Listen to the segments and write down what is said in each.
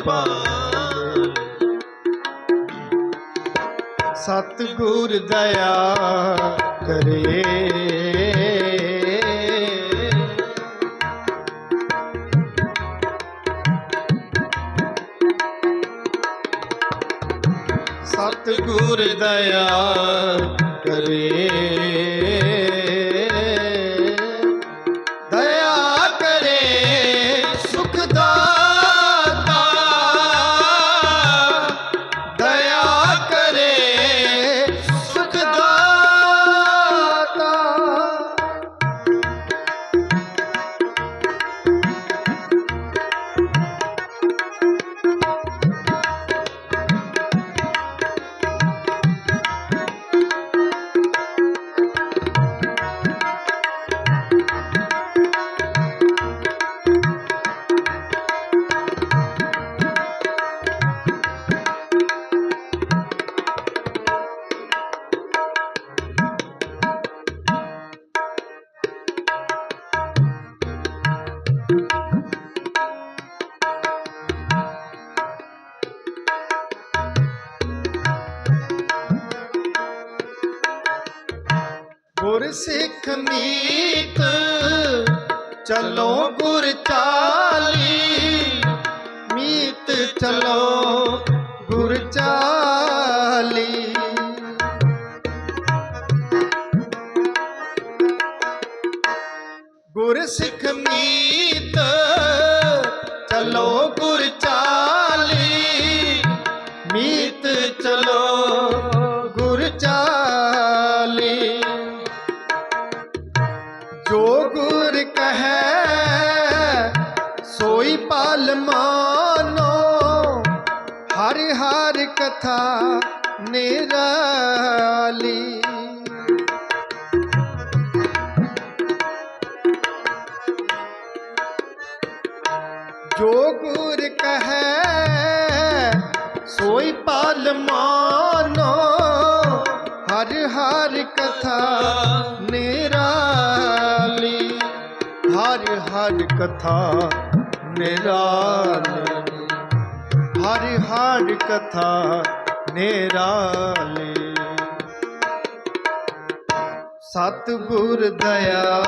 ਆਪਨ ਪਾਲ ਸਤਿਗੁਰ ਦਇਆ ਕਰੇ। ਸਤਿਗੁਰ ਦਇਆ ਕਰੇ। ਗੁਰ ਸਿੱਖ ਮੀਤ ਚਲੋ ਗੁਰ ਚਾਲੀ। ਮੀਤ ਚਲੋ ਗੁਰ ਚਾਲੀ। ਜੋ ਗੁਰ ਕਹੈ, ਸੋਈ ਪਾਲ ਮਾਨੋ। ਹਰ ਹਰ ਕਥਾ ਨਿਰਾਲੀ, ਹਰ ਹਰ ਕਥਾ ਨਿਰਾਲੀ। ਹਰ ਹਰ ਕਥਾ ਨਿਰਾਲੀ। ਸਤਿਗੁਰ ਦਇਆ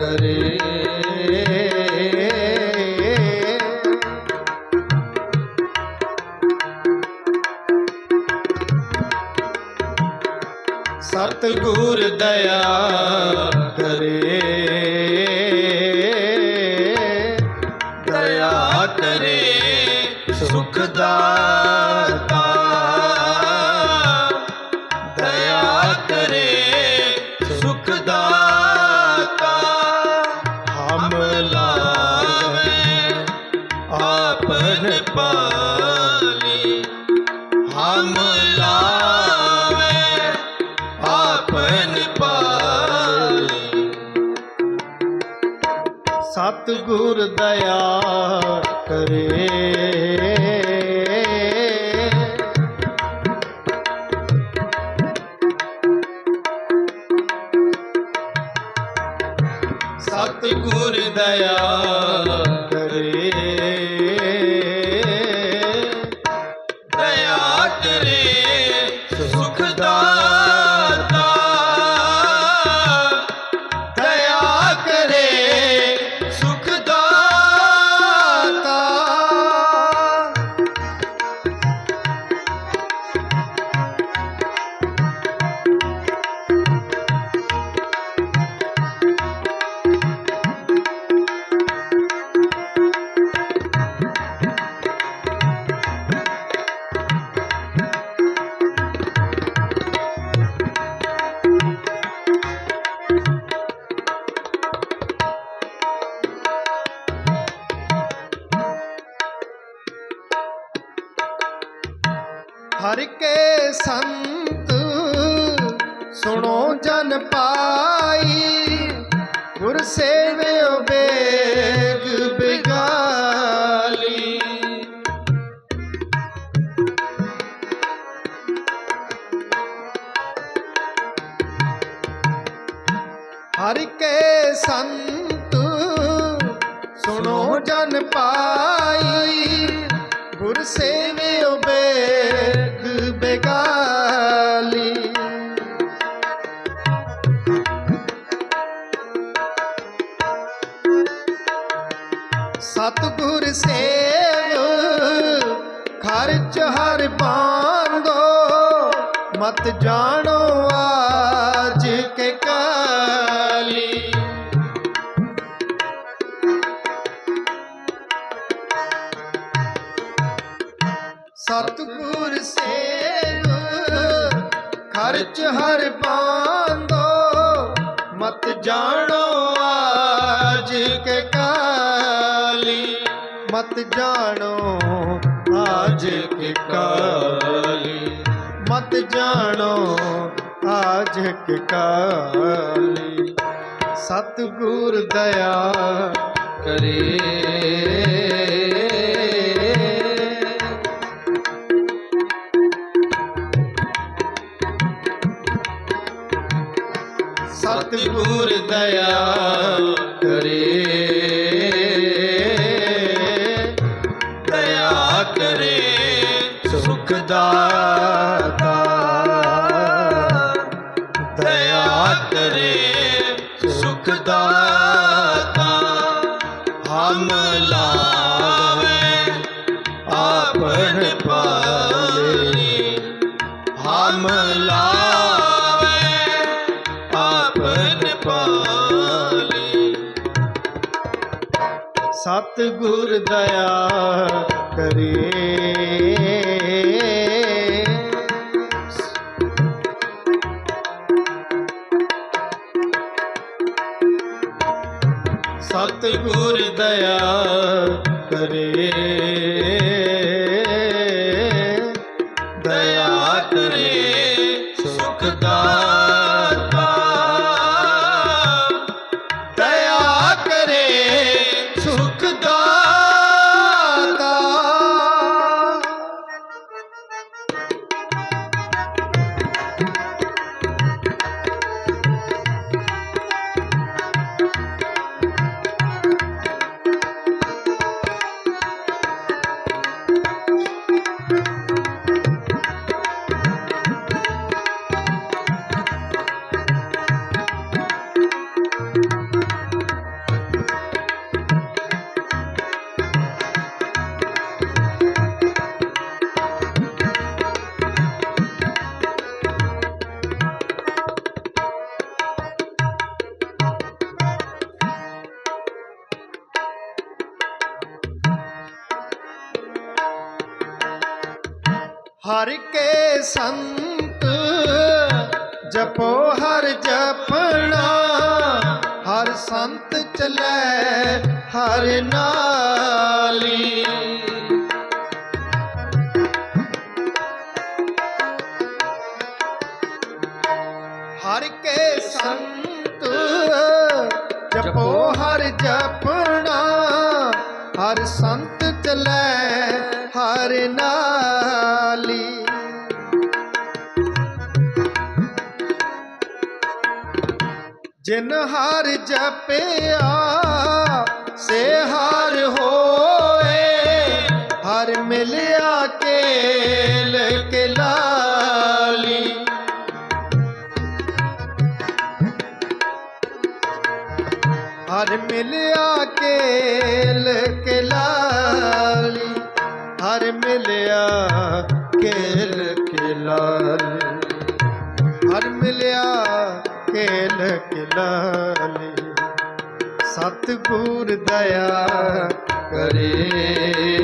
ਕਰੇ। ਸਤਿਗੁਰ ਦਇਆ ਕਰੇ। ਦਇਆ ਕਰੇ, ਸੁਖ ਦਾਤਾ ਦਇਆ ਕਰੇ, ਸੁਖ ਦਾਤਾ ਹਮ ਲਾਵੇ, ਆਪਨ ਪਾਲੀ ਸਤਿਗੁਰ ਦਇਆ ਕਰੇ। ਸਤਿਗੁਰ ਦਇਆ ਸੰਤ। ਸੁਣੋ ਜਨ ਪਾਈ, ਗੁਰ ਸੇਵਿਓ ਬੇਗ ਬਿਗਾਲੀ। ਹਰ ਕੇ ਸੰਤ, ਸੁਣੋ ਜਨ ਪਾਈ, ਗੁਰ ਸੇਵਿਓ ਬੇਗ ਬਿਗਾਲੀ। ਸਤਿਗੁਰ ਸੇਵ ਖਰਚ ਹਰ ਬਾਂਦੋ ਮਤ ਜਾਣੋ ਸਤਿਗੁਰ ਸੇਵ, ਖਰਚ ਹਰ ਬਾਂਦੋ ਮਤ ਜਾਣੋ ਆਜ ਕੇ ਕਾਲੀ। ਮਤ ਜਾਣੋ ਆਜ ਕੇ ਕਾਲੀ। ਮਤ ਜਾਣੋ ਆਜ ਕੇ ਕਾਲੀ। ਸਤਿਗੁਰ ਦਇਆ ਕਰੇ। ਹਮ ਲਾਵੇ ਆਪਨ ਪਾਲੀ। ਹਮ ਲਾਵੇ ਆਪਨ ਪਾਲੀ। ਸਤਿਗੁਰ ਦਇਆ ਕਰੇ। ਸਤਿਗੁਰ ਦਇਆ ਕਰੇ। ਹਰ ਕੇ ਸੰਤ, ਜਪੋ ਹਰ ਜਪਣਾ। ਹਰ ਸੰਤ ਚਲੇ ਹਰ ਨਾਲੀ। ਹਰ ਕੇ ਸੰਤ, ਜਪੋ ਹਰ ਜਪਣਾ। ਹਰ ਸੰਤ ਚਲੇ ਹਰ ਨਾਲੀ। ਜਿਨ ਹਰ ਜਪਿਆ ਸੇ ਹਰ ਹੋਏ। ਹਰ ਮਿਲਿਆ ਕੇਲ ਕੇ ਹਰ ਮਿਲਿਆ ਕੇਲ ਕੇ ਲਾਲੀ ਸਤਿਗੁਰ ਦਇਆ ਕਰੇ।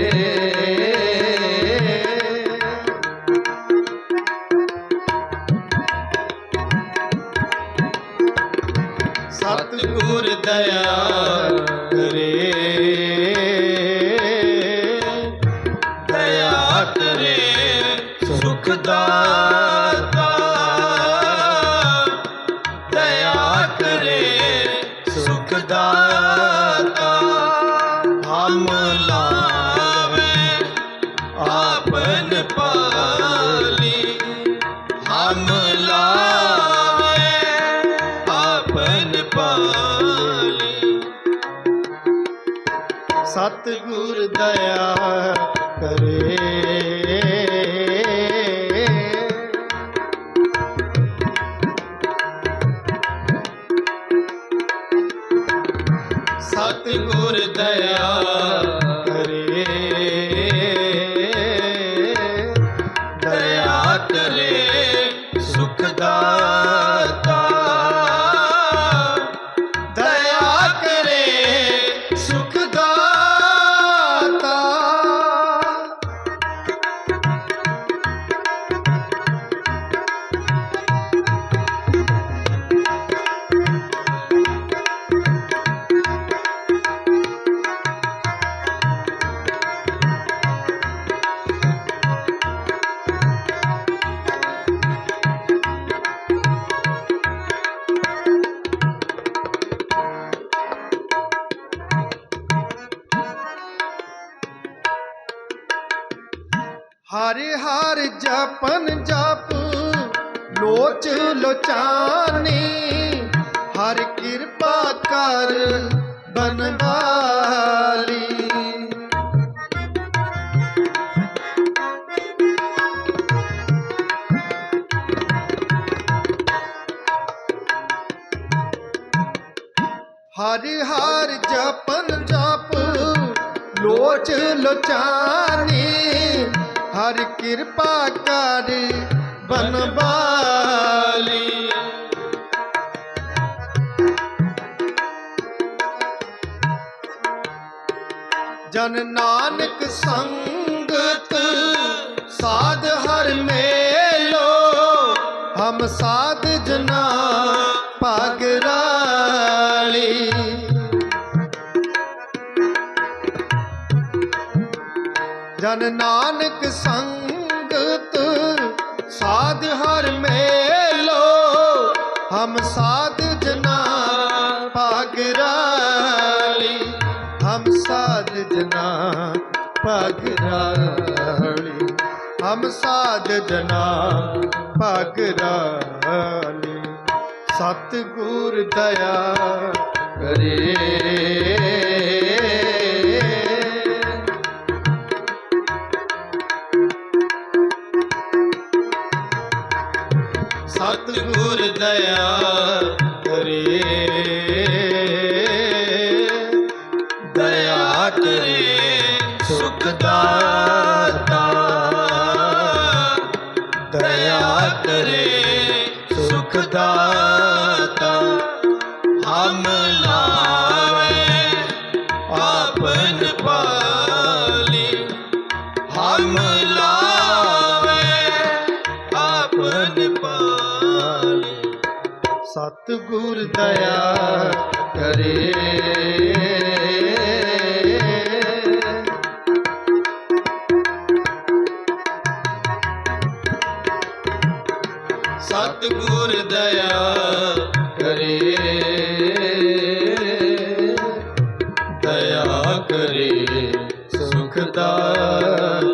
ਸਤਿਗੁਰ ਦਇਆ ਲੋਚਾਨੀ, ਹਰ ਕਿਰਪਾ ਕਰ ਬਨਵਾਲੀ। ਹਰਿ ਹਰ ਜਪਨ ਜਪ, ਲੋਚ ਲੋਚਾਨੀ, ਹਰ ਕਿਰਪਾ ਕਰ ਬਨਵਾਲੀ। ਜਨ ਨਾਨਕ ਸੰਗਤ ਸਾਧ ਹਰ ਮੇਲੋ ਹਮ ਸਾਧ ਜਨਾ ਪਾਗਰਾਲੀ ਜਨ ਨਾਨਕ ਪਾਗਰਾਲੀ ਹਮ ਸਾਧ ਜਨਾ ਪਾਗਰਾਲੀ ਸਤਿਗੁਰ ਦਇਆ ਕਰੇ। ਸਤਿਗੁਰ ਦਇਆ ਸਤਿਗੁਰ ਦਇਆ ਕਰੇ ਸਤਿਗੁਰ ਦਇਆ ਕਰੇ ਦਇਆ ਕਰੇ ਸੁਖ ਦਾਤਾ